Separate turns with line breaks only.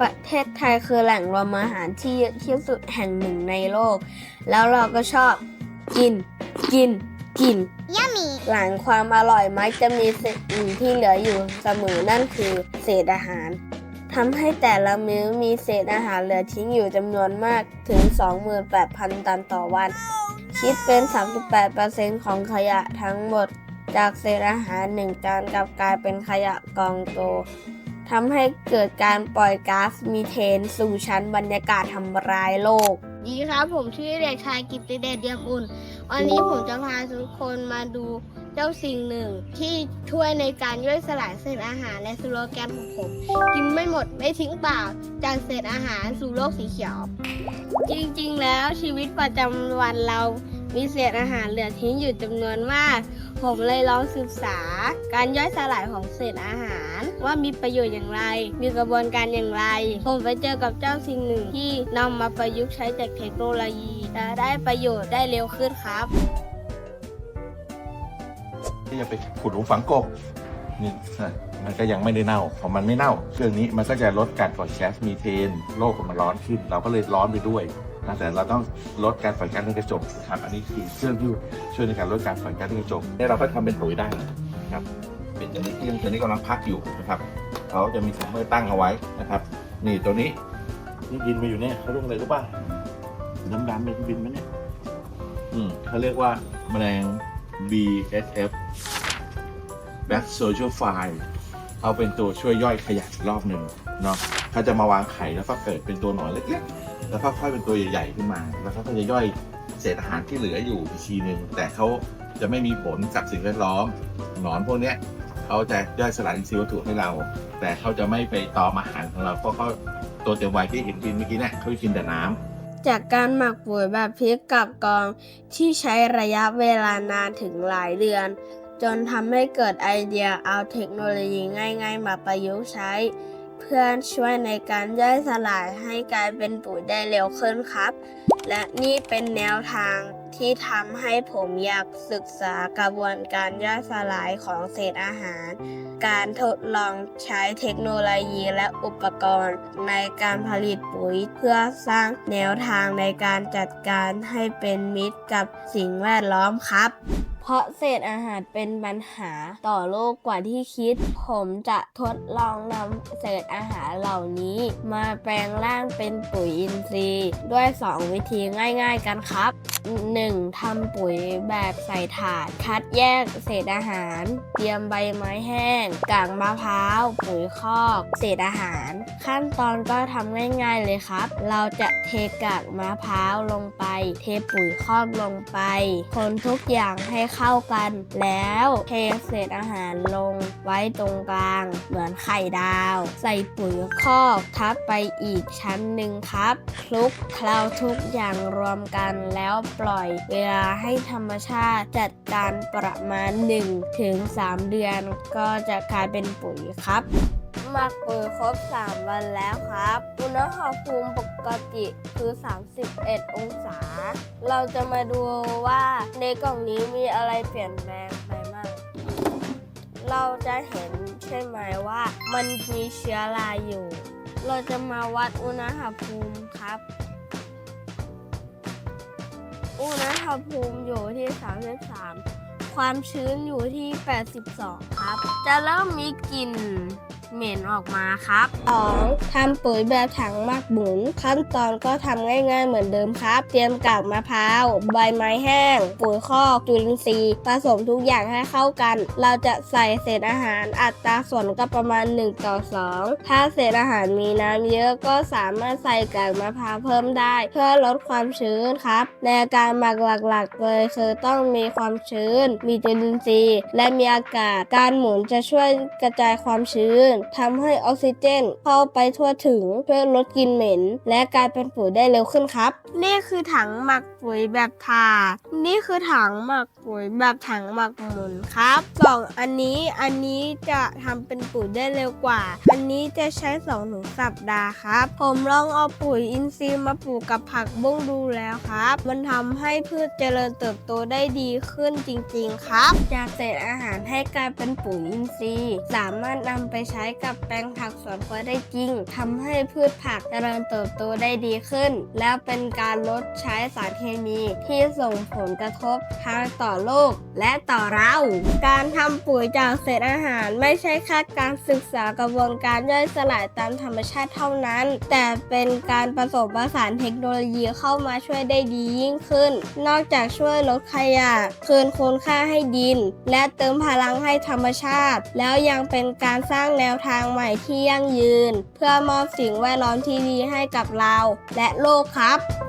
ประเทศไทยคือแหล่งรวมอาหารที่เยอะที่สุดแห่งหนึ่งในโลก แล้วเราก็ชอบกิน กิน กิน
Yummy
หลังความอร่อยมักจะมีสิ่งที่เหลืออยู่เสมอนั่นคือเศษอาหารทำให้แต่ละมื้อมีเศษอาหารเหลือทิ้งอยู่จำนวนมากถึง 28,000 ตันต่อวัน คิดเป็น 38%ของขยะทั้งหมด จากเศษอาหารหนึ่งจานกลับกลายเป็นขยะกองโต ทำให้เกิดการปล่อยก๊าซมีเทน สู่ชั้นบรรยากาศทำร้ายโลก ดีครับผมชื่อเด็กชายกิตติเดชเดียมอุ่น วันนี้ผมจะพาทุกคนมาดูเจ้าสิ่งหนึ่ง ที่ช่วยในการย่อยสลายเศษอาหารและสโลแกนของผม กินไม่หมดไม่ทิ้งเปล่า จากเศษอาหารสู่โลกสีเขียว จริงๆ แล้วชีวิตประจำวันเรามีเศษอาหารเหลือทิ้งอยู่จำนวนมาก ผมเลยลองศึกษา การย่อยสลายของเศษอาหาร ว่ามีประโยชน์อย่างไร มีกระบวนการอย่างไร ผมไปเจอกับเจ้าสิ่งหนึ่งที่นำมาประยุกต์ใช้จากเทคโนโลยีและได้ประโยชน์ได้เร็วขึ้นครับ
ที่จะไปขุดหลุมฝังกบนี่นะมันก็ยังไม่ได้เน่าพอมันไม่เน่า เครื่องนี้มันก็จะลดการปล่อยแก๊สมีเทน โลกมันร้อนขึ้น เราก็เลยร้อนไปด้วย นะแต่เราต้องลดการปล่อยก๊าซเรือนกระจกนะครับอันนี้คือเครื่องที่ช่วยในการลดการปล่อยก๊าซเรือนกระจกเนี่เราก็ทำเป็นปุ๋ยได้นะครับเป็นตัวนี้ที่ตัวนี้กำลังพักอยู่นะครับเขาจะมีถังมือตั้งเอาไว้นะครับ นี่ตัวนี้นี่บินมาอยู่เนี่ยเขาเรียกอะไรรู้ป่ะดำๆเป็นบินไหมเนี่ยอืมเขาเรียกว่าแมลง BSF Back Social File เอาเป็นตัวช่วยย่อยขยะอีกรอบหนึ่งเนาะเขาจะมาวางไข่แล้วก็เกิดเป็นตัวหนอนเล็กๆ แล้วก็ค่อยเป็นตัวใหญ่ๆขึ้นมา แล้วเขาก็จะย่อยเศษอาหารที่เหลืออยู่อีกทีหนึ่งแต่เขาจะไม่มีผลกับสิ่งแวดล้อมหนอนพวกเนี้ยเขาจะย่อยสลายอินทรีย์วัตถุให้เรา แต่เขาจะไม่ไปตอมอาหารของเราเพราะเขาตัวเต็มวัยที่เห็นกินเมื่อกี้เนี่ยเขากินแต่น้ำ
จากการหมักปุ๋ยแบบพริกกับกองที่ใช้ระยะเวลานานถึงหลายเดือน จนทำให้เกิดไอเดียเอาเทคโนโลยีง่าย ๆ มาประยุกต์ใช้ พื่อช่วยในการย่อยสลายให้กลายเป็นปุ๋ยได้เร็วขึ้นครับ และนี่เป็นแนวทางที่ทำให้ผมอยากศึกษากระบวนการย่อยสลายของเศษอาหาร การทดลองใช้เทคโนโลยีและอุปกรณ์ในการผลิตปุ๋ยเพื่อสร้างแนวทางในการจัดการให้เป็นมิตรกับสิ่งแวดล้อมครับ เพราะเศษอาหารเป็นปัญหาต่อโลกกว่าที่คิด ผมจะทดลองนำเศษอาหารเหล่านี้ มาแปลงร่างเป็นปุ๋ยอินทรีย์ ด้วย 2 วิธีง่าย ๆ กันครับ 1. ทำปุ๋ยแบบใส่ถาด คัดแยกเศษอาหาร เตรียมใบไม้แห้ง กากมะพร้าว ปุ๋ยคอก เศษอาหาร ขั้นตอนก็ทำง่ายๆเลยครับ เราจะเทกากมะพร้าวลงไป เทปุ๋ยคอกลงไป คนทุกอย่างให้เข้ากัน แล้วเทเศษอาหารลงไว้ตรงกลาง เหมือนไข่ดาว ใส่ปุ๋ยคอกทับไปอีกชั้นหนึ่งครับคลุกเคล้าทุกอย่างรวมกันแล้วปล่อย เวลาให้ธรรมชาติจัดการประมาณ1-3ถึง3เดือนก็จะกลายเป็นปุ๋ยครับหมักปุ๋ยครบ 3 วันแล้วครับ อุณหภูมิปกติคือ 31 องศา เราจะมาดูว่าในกล่องนี้มีอะไรเปลี่ยนแปลงไปบ้างเราจะเห็นใช่ไหมว่ามันมีเชื้อราอยู่ เราจะมาวัดอุณหภูมิครับ อุณหภูมิอยู่ที่ 33 ความชื้นอยู่ที่ 82 ครับ จะเริ่มมีกลิ่น เหม็นออกมาครับ 2. ทำปุ๋ยแบบถังหมักหมุน ขั้นตอนก็ทำง่ายๆเหมือนเดิมครับ เตรียมกากมะพร้าว ใบไม้แห้ง ปุ๋ยคอกจุลินทรีย์ผสมทุกอย่างให้เข้ากัน เราจะใส่เศษอาหารอัตราส่วนก็ประมาณ 1 ต่อ 2 ถ้าเศษอาหารมีน้ำเยอะก็สามารถใส่กากมะพร้าวเพิ่มได้ เพื่อลดความชื้นครับ ในการหมักหลักๆเลยคือต้องมีความชื้น มีจุลินทรีย์ และมีอากาศ การหมุนจะช่วยกระจายความชื้นทำให้ออกซิเจนเข้าไปทั่วถึงเพื่อลดกลิ่นเหม็น และกลายเป็นปุ๋ยได้เร็วขึ้นครับ นี่คือถังหมัก ปุ๋ยแบบถาดนี่คือถังหมักปุ๋ยแบบถังหมักหมุนครับสองอันนี้อันนี้จะทำเป็นปุ๋ยได้เร็วกว่า อันนี้จะใช้2องถึงสัปดาห์ครับ ผมลองเอาปุ๋ยอินทรีย์มาปลูกกับผักบุ้งดูแล้วครับ มันทำให้พืชเจริญเติบโตได้ดีขึ้นจริง ๆ ครับ จากเศษอาหารให้กลายเป็นปุ๋ยอินทรีย์ สามารถนำไปใช้กับแปลงผักสวนครัวได้จริงทำให้พืชผักเจริญเติบโตได้ดีขึ้น และเป็นการลดใช้สารเคมีที่ส่งผลกระทบทั้งต่อโลกและต่อเรา การทำปุ๋ยจากเศษอาหารไม่ใช่แค่การศึกษากระบวนการย่อยสลายตามธรรมชาติเท่านั้น แต่เป็นการผสมผสานเทคโนโลยีเข้ามาช่วยได้ดียิ่งขึ้น นอกจากช่วยลดขยะ คืนคุณค่าให้ดิน และเติมพลังให้ธรรมชาติ แล้วยังเป็นการสร้างแนวทางใหม่ที่ยั่งยืน เพื่อมอบสิ่งแวดล้อมที่ดีให้กับเรา และโลกครับ